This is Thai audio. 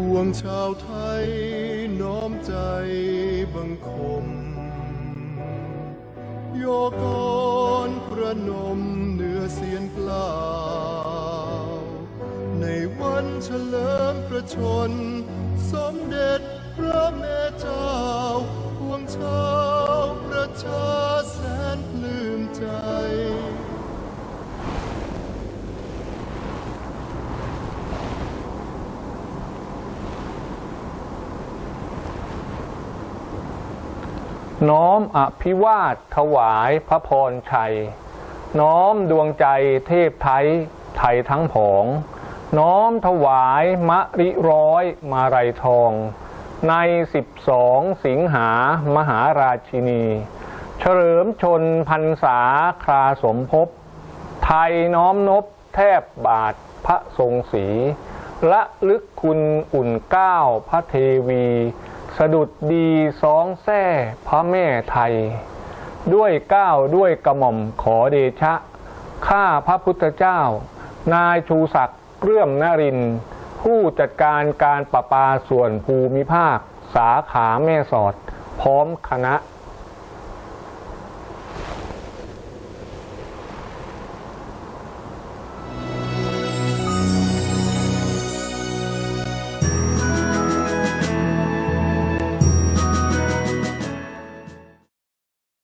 ปวงชาวไทยน้อมใจบังคม โยกรประนมเหนือเสียนเปล่า ในวันเฉลิมประชนสม น้อมอภิวาทถวายพระพรชัย น้อมดวงใจเทพไทยไทยทั้งผอง น้อมถวายมะริร้อยมาลัยทอง ใน12สิงหามหาราชินี เฉลิมชนพรรษาคราสมภพ ไทยน้อมนบแทบบาทพระทรงศีละลึกคุณอุ่นก้าวพระเทวี สะดุดดีสองแท่พระแม่ไทย ด้วยก้าวด้วยกระหม่อมขอเดชะ ข้าพระพุทธเจ้า นายชูศักดิ์เรื่อมนริน ผู้จัดการการประปาส่วนภูมิภาค สาขาแม่สอด พร้อมคณะ